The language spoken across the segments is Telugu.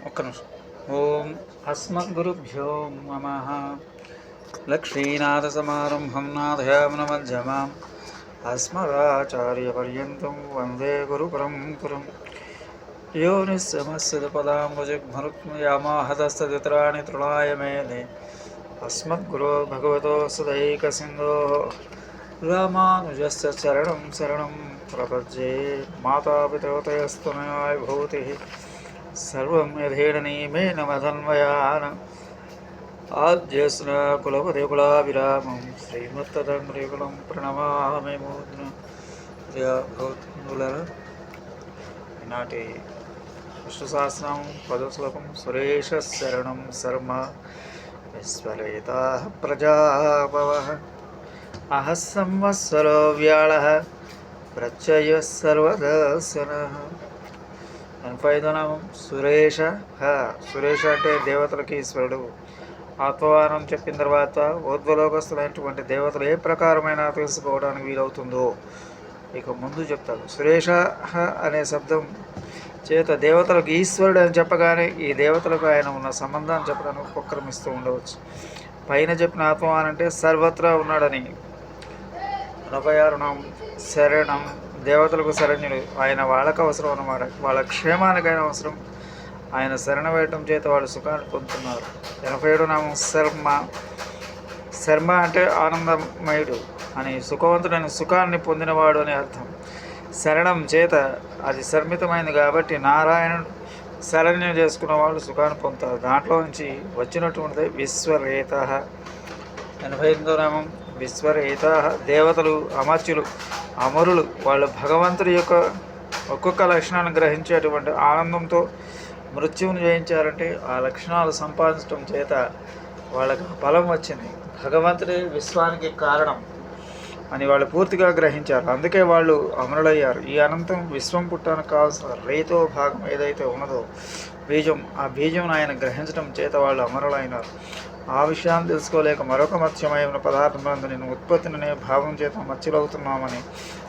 ఒక్క నిమిషం ఓం అస్మద్గురుభ్యో నమ లక్ష్మీనాథసమారంభం నాథయామనమధ్యమాం అస్మదాచార్యపర్యంతం వందే గురుపరంపురం యో నిస్సమస్యపదాంబుజగ్మరుక్మయామాహతస్తదితరాణి తృణాయ మేనే అస్మద్గురో భగవతో సుదైకసింధో రామానుజస్య చరణం శరణం ప్రపద్యే మాతాపితృతయస్తనయాయ భూతి సర్వం యథేడనీమేన మధన్వయాన ఆద్యస్న కులపతి కులాభిరామం శ్రీమత్తదండ్రికులం ప్రణమామి మూర్ధన భగవత్ముల ఈనాటి విష్ణు సహస్రం పదో శ్లోకం సురేష శరణం శర్మ విశ్వరేత ప్రజాభవ అహ సంవత్సరో వ్యాళ ప్రత్యయ సర్వదర్శన ముప్పై ఐదో నామం సురేష. హ సురేష అంటే దేవతలకి ఈశ్వరుడు. ఆత్మవారం చెప్పిన తర్వాత ఊర్ధ్వలోకస్తులైనటువంటి దేవతలు ఏ ప్రకారమైన తెలుసుకోవడానికి వీలవుతుందో ఇక ముందు చెప్తారు సురేష హ అనే శబ్దం చేత దేవతలకు ఈశ్వరుడు అని చెప్పగానే ఈ దేవతలకు ఆయన ఉన్న సంబంధాన్ని చెప్పడానికి ఉపక్రమిస్తూ ఉండవచ్చు. పైన చెప్పిన ఆత్మవాన్ అంటే సర్వత్రా ఉన్నాడని. నలభై ఆరు నామం శరణం. దేవతలకు శరణ్యుడు. ఆయన వాళ్ళకు అవసరం అన్నమాట. వాళ్ళ క్షేమానికైనా అవసరం. ఆయన శరణ వేయటం చేత వాళ్ళు సుఖాన్ని పొందుతున్నారు. ఎనభై ఏడు నామం శర్మ. శర్మ అంటే ఆనందమయుడు అని సుఖవంతుడైన సుఖాన్ని పొందినవాడు అని అర్థం. శరణం చేత అది శర్మితమైంది కాబట్టి నారాయణుడు శరణ్యం చేసుకున్న వాళ్ళు సుఖాన్ని పొందుతారు. దాంట్లో నుంచి వచ్చినటువంటిది విశ్వరేత. ఎనభై ఎనిమిదో నామం విశ్వరేత. దేవతలు అమర్చులు అమరులు వాళ్ళు భగవంతుడి యొక్క ఒక్కొక్క లక్షణాన్ని గ్రహించేటువంటి ఆనందంతో మృత్యువును జయించారంటే ఆ లక్షణాలు సంపాదించడం చేత వాళ్ళకి బలం వచ్చింది. భగవంతుడే విశ్వానికి కారణం అని వాళ్ళు పూర్తిగా గ్రహించారు. అందుకే వాళ్ళు అమరులయ్యారు. ఈ అనంతం విశ్వం పుట్టానికి కావాల్సిన రైతో భాగం ఏదైతే ఉన్నదో బీజం ఆ బీజం ఆయన గ్రహించడం చేత వాళ్ళు అమరులైనారు. ఆ విషయాన్ని తెలుసుకోలేక మరొక మత్స్యమైన పదార్థం నేను ఉత్పత్తిని భావం చేత మత్స్యులవుతున్నామని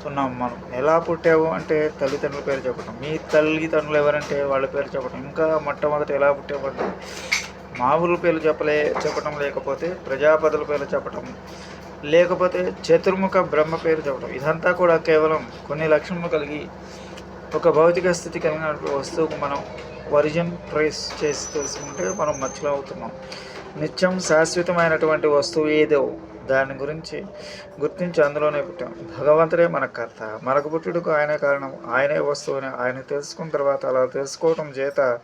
ఉన్నాం మనం. ఎలా పుట్టావు అంటే తల్లిదండ్రుల పేరు చెప్పడం మీ తల్లిదండ్రులు ఎవరంటే వాళ్ళ పేరు చెప్పడం ఇంకా మొట్టమొదట ఎలా పుట్టామంటే మామూలు పేర్లు చెప్పలే చెప్పడం లేకపోతే ప్రజాపతుల పేర్లు చెప్పడం లేకపోతే చతుర్ముఖ బ్రహ్మ పేరు చెప్పడం ఇదంతా కూడా కేవలం కొన్ని లక్షణములు కలిగి ఒక భౌతిక స్థితి కలిగిన వస్తువుకు మనం ఒరిజిన్ ట్రేస్ చేసి తెలుసుకుంటే మనం మధ్యలో అవుతున్నాం నిత్యం శాశ్వతమైనటువంటి వస్తువు ఏదో దాని గురించి గుర్తించి అందులోనే పుట్టాం. భగవంతుడే మన కర్త. మనకు పుట్టుడుకు ఆయనే కారణం. ఆయనే వస్తువుని ఆయన తెలుసుకున్న తర్వాత అలా తెలుసుకోవటం చేత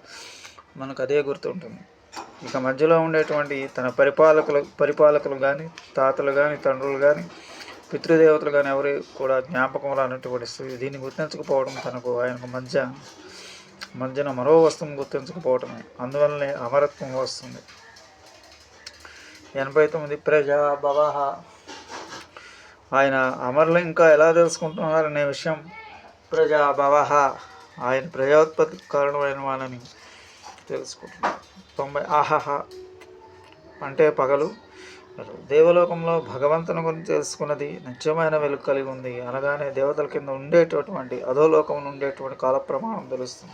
మనకు అదే గుర్తుంటుంది. ఇక మధ్యలో ఉండేటువంటి తన పరిపాలకులు పరిపాలకులు కానీ తాతలు కానీ తండ్రులు కానీ పితృదేవతలు కానీ ఎవరు కూడా జ్ఞాపకంలో అన్నటువంటి దీన్ని గుర్తించకపోవడం తనకు ఆయనకు మధ్య మధ్యన మరో వస్తువును గుర్తించకపోవటమే. అందువల్లనే అమరత్వం వస్తుంది. ఎనభై తొమ్మిది ప్రజాభవ ఆయన అమరులు ఇంకా ఎలా తెలుసుకుంటున్నారనే విషయం ప్రజాభవ ఆయన ప్రజాత్పత్తికి కారణమైన వాళ్ళని తెలుసుకుంటున్నారు. తొంభై ఆహహ. అంటే పగలు. దేవలోకంలో భగవంతుని గురించి తెలుసుకున్నది నిత్యమైన వెలుగు కలిగి ఉంది. అనగానే దేవతల కింద ఉండేటటువంటి అధోలోకం ఉండేటువంటి కాల ప్రమాణం తెలుస్తుంది.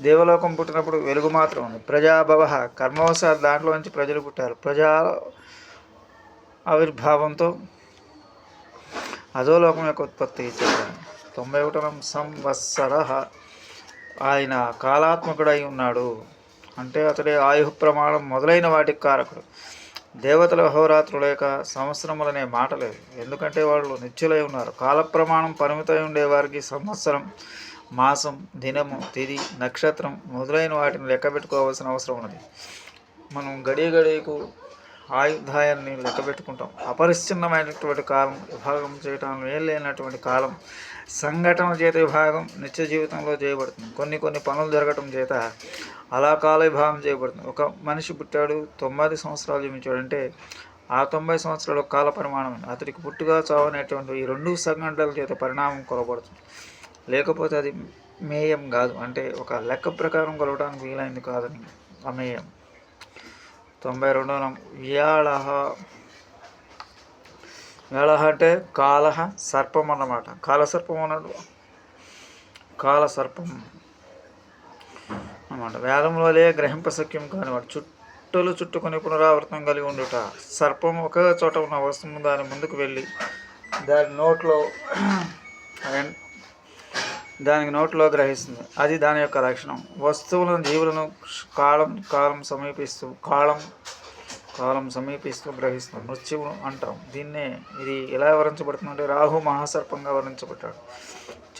దేవలోకం పుట్టినప్పుడు వెలుగు మాత్రం ఉంది. ప్రజాభవ కర్మవశాలు దాంట్లో నుంచి ప్రజలు పుట్టారు. ప్రజా ఆవిర్భావంతో అధోలోకం యొక్క ఉత్పత్తి చెప్పాను తొంభై ఒకటో సంవత్సర ఆయన కాలాత్మకుడై ఉన్నాడు. అంటే అతడే ఆయు ప్రమాణం మొదలైన వాటికి కారకుడు. దేవతల అహోరాత్రుల లేక సంవత్సరములనే మాట లేదు ఎందుకంటే వాళ్ళు నిత్యులై ఉన్నారు. కాల ప్రమాణం పరిమితమై ఉండే వారికి సంవత్సరం మాసం దినము తిది నక్షత్రం మొదలైన వాటిని లెక్క పెట్టుకోవాల్సిన అవసరం ఉన్నది. మనం గడియ గడియకు ఆయుధాయాన్ని లెక్క పెట్టుకుంటాం. అపరిచ్ఛిన్నమైనటువంటి కాలం విభాగం చేయటం లేనటువంటి కాలం సంఘటన చేత విభాగం నిత్య జీవితంలో చేయబడుతుంది. కొన్ని కొన్ని పనులు జరగటం చేత అలా కాల విభాగం చేయబడుతుంది. ఒక మనిషి పుట్టాడు తొంభై సంవత్సరాలు జీవించాడంటే ఆ తొంభై సంవత్సరాల కాల పరిమాణం. అతడికి పుట్టుగా చావు అనేటువంటి ఈ రెండు సంఘటనల చేత పరిణామం కొలబడుతుంది లేకపోతే అది మేయం కాదు. అంటే ఒక లెక్క ప్రకారం కొలవడానికి వీలైంది కాదని అమేయం. తొంభై రెండో వ్యాళహ. వ్యాళహ అంటే కాలహ సర్పం అన్నమాట. కాల సర్పం అన్నాడు కాల సర్పం అన్నమాట. వేదంలోలే గ్రహింపశక్యం కానివాడు. చుట్టలు చుట్టుకొని పునరావృతం కలిగి ఉండుట. సర్పం ఒక చోట ఉన్న వస్తువు దాని ముందుకు వెళ్ళి దాని నోట్లో దానికి నోట్లో గ్రహిస్తుంది. అది దాని యొక్క లక్షణం. వస్తువులను జీవులను కాలం కాలం సమీపిస్తూ కాలం కాలం సమీపిస్తూ గ్రహిస్తుంది. మృత్యువు అంటాం. దీన్నే ఇది ఎలా వివరించబడుతుందంటే రాహు మహాసర్పంగా వర్ణించబడ్డాడు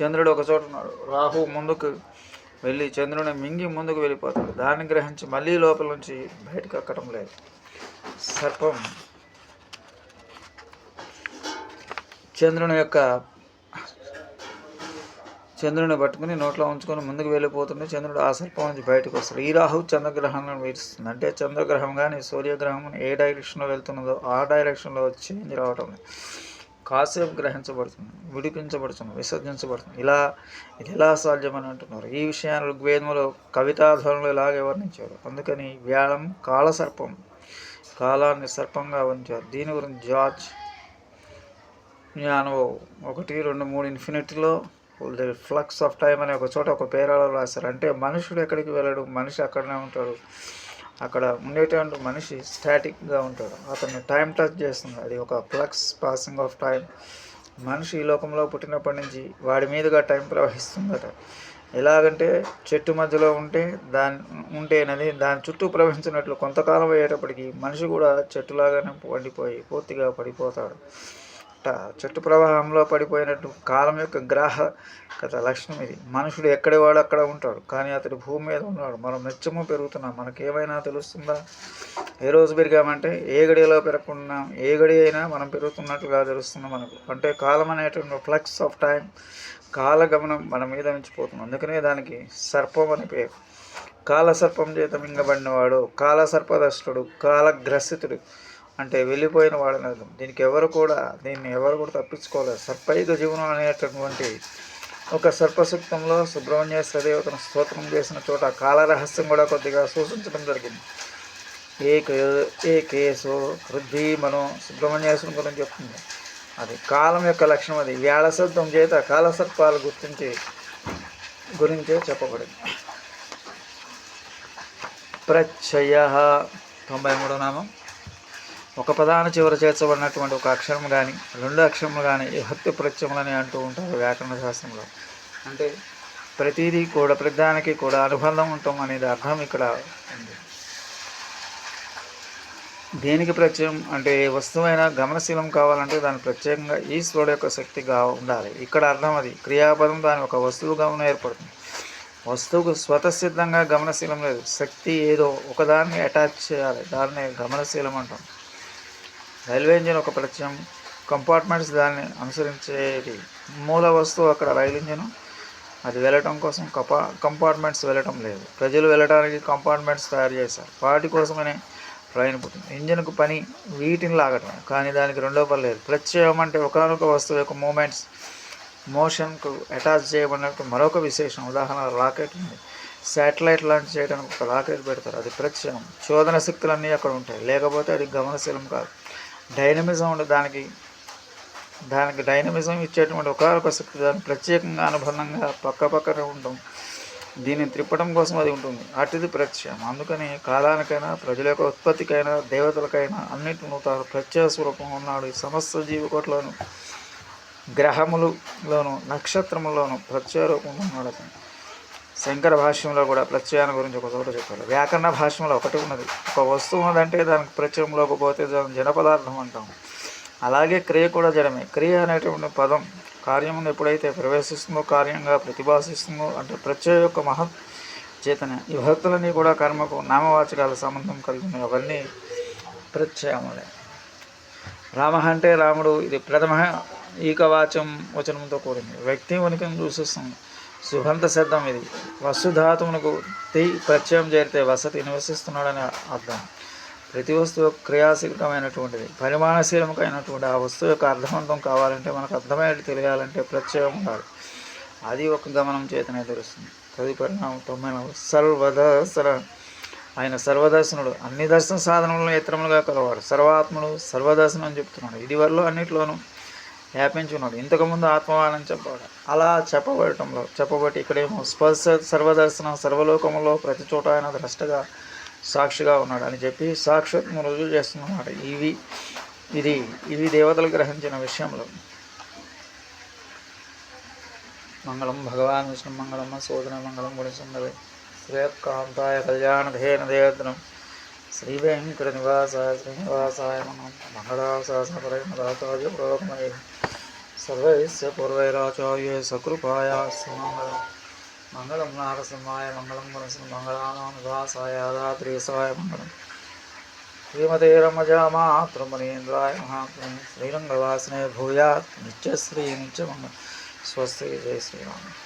చంద్రుడు ఒక చోట ఉన్నాడు. రాహు ముందుకు వెళ్ళి చంద్రుని మింగి ముందుకు వెళ్ళిపోతాడు. దాన్ని గ్రహించి మళ్ళీ లోపల నుంచి బయటకు ఎక్కడం లేదు. సర్పం. చంద్రుని యొక్క చంద్రుని పట్టుకుని నోట్లో ఉంచుకొని ముందుకు వెళ్ళిపోతుంటే చంద్రుడు ఆ సర్పం నుంచి బయటకు వస్తాడు. ఈ రాహు చంద్రగ్రహణం వీరుస్తుంది. అంటే చంద్రగ్రహం కానీ సూర్యగ్రహం ఏ డైరెక్షన్లో వెళ్తున్నదో ఆ డైరెక్షన్లో చేంజ్ రావటం కాసేపు గ్రహించబడుతుంది విడిపించబడుతుంది విసర్జించబడుతుంది. ఇలా ఇది ఎలా సాధ్యమని అంటున్నారు. ఈ విషయాన్ని ఋగ్వేదంలో కవితాధ్వనులు ఇలాగే వర్ణించారు. అందుకని వ్యాళం కాల సర్పం కాలాన్ని సర్పంగా ఉంచారు. దీని గురించి జార్జ్ జ్ఞానం ఒకటి రెండు మూడు ఇన్ఫినిటీలో ది ఫ్లక్స్ ఆఫ్ టైం అనే ఒక చోట ఒక పేరాలో రాశారు. అంటే మనుషుడు ఎక్కడికి వెళ్ళడు మనిషి అక్కడనే ఉంటాడు. అక్కడ ఉండేటువంటి మనిషి స్టాటిక్గా ఉంటాడు. అతన్ని టైం టచ్ చేస్తుంది. అది ఒక ఫ్లక్స్ పాసింగ్ ఆఫ్ టైం మనిషి ఈ లోకంలో పుట్టినప్పటి నుంచి వాడి మీదుగా టైం ప్రవహిస్తుందట. ఎలాగంటే చెట్టు మధ్యలో ఉంటే దాని ఉంటే నది దాని చుట్టూ ప్రవహించినట్లు కొంతకాలం అయ్యేటప్పటికి మనిషి కూడా చెట్టులాగానే వండిపోయి పూర్తిగా పడిపోతాడు. అట్ట చెట్టు ప్రవాహంలో పడిపోయినట్టు కాలం యొక్క గ్రాహకత లక్షణం ఇది. మనుషుడు ఎక్కడి వాడు అక్కడ ఉంటాడు కానీ అతడు భూమి మీద ఉన్నాడు. మనం నిత్యము పెరుగుతున్నాం. మనకేమైనా తెలుస్తుందా? ఏ రోజు పెరిగామంటే ఏ గడియలో పెరగకుండా ఏ గడి అయినా మనం పెరుగుతున్నట్లుగా తెలుస్తుంది మనకు. అంటే కాలం అనేటువంటి ఫ్లక్స్ ఆఫ్ టైం కాల గమనం మన మీద మించిపోతుంది. అందుకనే దానికి సర్పం అని పేరు. కాల సర్పం చేత మింగబడినవాడు కాల సర్పదష్టుడు కాలగ్రసితుడు. అంటే వెళ్ళిపోయిన వాడని అర్థం దీనికి ఎవరు కూడా దీన్ని ఎవరు కూడా తప్పించుకోలేదు. సర్పైక జీవనం అనేటటువంటి ఒక సర్పసూక్తంలో సుబ్రహ్మణ్య సదేవతను స్తోత్రం చేసిన చోట కాల రహస్యం కూడా కొద్దిగా సూచించడం జరిగింది. ఏ కే- ఏ కేసు వృద్ధి మనం సుబ్రహ్మణ్యేశ్వరం గురించి చెప్తుంది. అది కాలం యొక్క లక్షణం అది. వ్యాళశబ్దం చేత కాలసర్పాలు గుర్తించి గురించే చెప్పబడింది. ప్రత్యయ తొంభై మూడో నామం. ఒక ప్రధాన చివర చేర్చబడినటువంటి ఒక అక్షరం కానీ రెండు అక్షరములు కానీ హత్య ప్రత్యములని అంటూ ఉంటారు వ్యాకరణ శాస్త్రంలో. అంటే ప్రతిదీ కూడా ప్రతిదానికి కూడా అనుబంధం ఉంటాం అనేది అర్థం ఇక్కడ ఉంది. దేనికి ప్రత్యయం అంటే ఏ వస్తువైన గమనశీలం కావాలంటే దాని ప్రత్యేకంగా ఈశ్వరుడు యొక్క శక్తిగా ఉండాలి. ఇక్కడ అర్థం అది. క్రియాపదం దాని ఒక వస్తువుగా ఉన్న ఏర్పడుతుంది. వస్తువుకు స్వతసిద్ధంగా గమనశీలం లేదు. శక్తి ఏదో ఒకదాన్ని అటాచ్ చేయాలి. దాన్ని గమనశీలం అంటాం. రైల్వే ఇంజిన్ ఒక ప్రత్యయం కంపార్ట్మెంట్స్ దాన్ని అనుసరించేది మూల వస్తువు అక్కడ రైలు ఇంజిన్. అది వెళ్ళటం కోసం కపా కంపార్ట్మెంట్స్ వెళ్ళటం లేదు. ప్రజలు వెళ్ళడానికి కంపార్ట్మెంట్స్ తయారు చేశారు. వాటి కోసమనే ట్రైన్ పుట్టింది. ఇంజిన్కు పని వీటిని లాగటం కానీ దానికి రెండో పని లేదు. ప్రత్యయం అంటే ఒకనొక వస్తువు యొక్క మూమెంట్స్ మోషన్కు అటాచ్ చేయబడినట్టు మరొక విశేషం. ఉదాహరణ రాకెట్ ఉంది. శాటిలైట్ లాంచ్ చేయడానికి ఒక రాకెట్ పెడతారు. అది ప్రత్యయం. చోదన శక్తులన్నీ అక్కడ ఉంటాయి. లేకపోతే అది గమనశీలం కాదు. డైనమిజం ఉండే దానికి దానికి డైనమిజం ఇచ్చేటువంటి ఒకరొక శక్తి దానికి ప్రత్యేకంగా అనుబంధంగా పక్క పక్కనే ఉండడం దీన్ని త్రిప్పడం కోసం అది ఉంటుంది. అటుది ప్రత్యయం. అందుకని కాలానికైనా ప్రజల యొక్క ఉత్పత్తికైనా దేవతలకైనా అన్నింటిలో తాను ప్రత్యయ స్వరూపం ఉన్నాడు. ఈ సమస్త జీవికోట్లోను గ్రహములలోను నక్షత్రములోను ప్రత్యయ రూపంలో ఉన్నాడు అతను. శంకర భాష్యంలో కూడా ప్రత్యయాన్ని గురించి ఒక చోట చెప్పారు. వ్యాకరణ భాష్యంలో ఒకటి ఉన్నది. ఒక వస్తువు ఉన్నదంటే దానికి ప్రత్యయంలోకి పోతే దాన్ని జడ పదార్థం అంటాం. అలాగే క్రియ కూడా జడమే క్రియ అనేటువంటి పదం కార్యమును ఎప్పుడైతే ప్రవేశిస్తుందో కార్యంగా ప్రతిభాసిస్తుందో అంటే ప్రత్యయ యొక్క మహత్ చేతనే. ఈ భక్తులన్నీ కూడా కర్మకు నామవాచకాల సంబంధం కలిగి ఉన్నాయి. అవన్నీ ప్రత్యయములే. రామ అంటే రాముడు. ఇది ప్రథమ ఈకవాచం వచనంతో కూడింది. వ్యక్తి ఉనికిని సూచిస్తుంది. సుగంధ శబ్దం ఇది. వస్తుధాతువునకు తి ప్రత్యయం చేరితే వసతి నివసిస్తున్నాడని అర్థం. ప్రతి వస్తువు క్రియాశీలకమైనటువంటిది. పరిమాణశీలకమైనటువంటి ఆ వస్తువు యొక్క అర్థవంతం కావాలంటే మనకు అర్థమైనట్టు తెలియాలంటే ప్రత్యయం ఉండాలి. అది ఒక గమనం చేతనే తెలుస్తుంది. తదుపరి నామం తొంభై సర్వదర్శన. ఆయన సర్వదర్శనుడు. అన్ని దర్శన సాధనలను ఇతరములుగా కలవాడు. సర్వాత్ముడు సర్వదర్శనం అని చెప్తున్నాడు. ఇది వరలో అన్నిట్లోనూ వ్యాపించున్నాడు ఇంతకుముందు ఆత్మవాణని చెప్పాడు. అలా చెప్పబడటంలో చెప్పబట్టి ఇక్కడేమో స్పర్శ సర్వదర్శనం సర్వలోకములో ప్రతి చోట ఆయన ద్రష్టగా సాక్షిగా ఉన్నాడు అని చెప్పి సాక్షాత్ను రుజువు చేస్తున్నాడు ఇవి ఇది ఇవి దేవతలు గ్రహించిన విషయంలో. మంగళం భగవాన్ విష్ణు మంగళం సోదన మంగళం గుణసుందరి శ్రేయకాంతాయ కళ్యాణధేన దేవతనం श्रीभयङ्करनिवासाय श्रीनिवासाय नमः मङ्गलाशासनपरमदाताय प्रवक्मये सर्वैस्य पूर्वैराचार्य सकृपाया सुमङ्गलं मङ्गलं नारसिंहाय, मङ्गलं गुणसिंहमङ्गलानानुदासाय दात्रेसाय मङ्गलम्। श्रीमते रमजामातृमुनीन्द्राय महात्मने। श्रीरङ्गवासने भूयात्। नित्यश्री नित्यमङ्गल स्वस्ति। जय श्रीराम।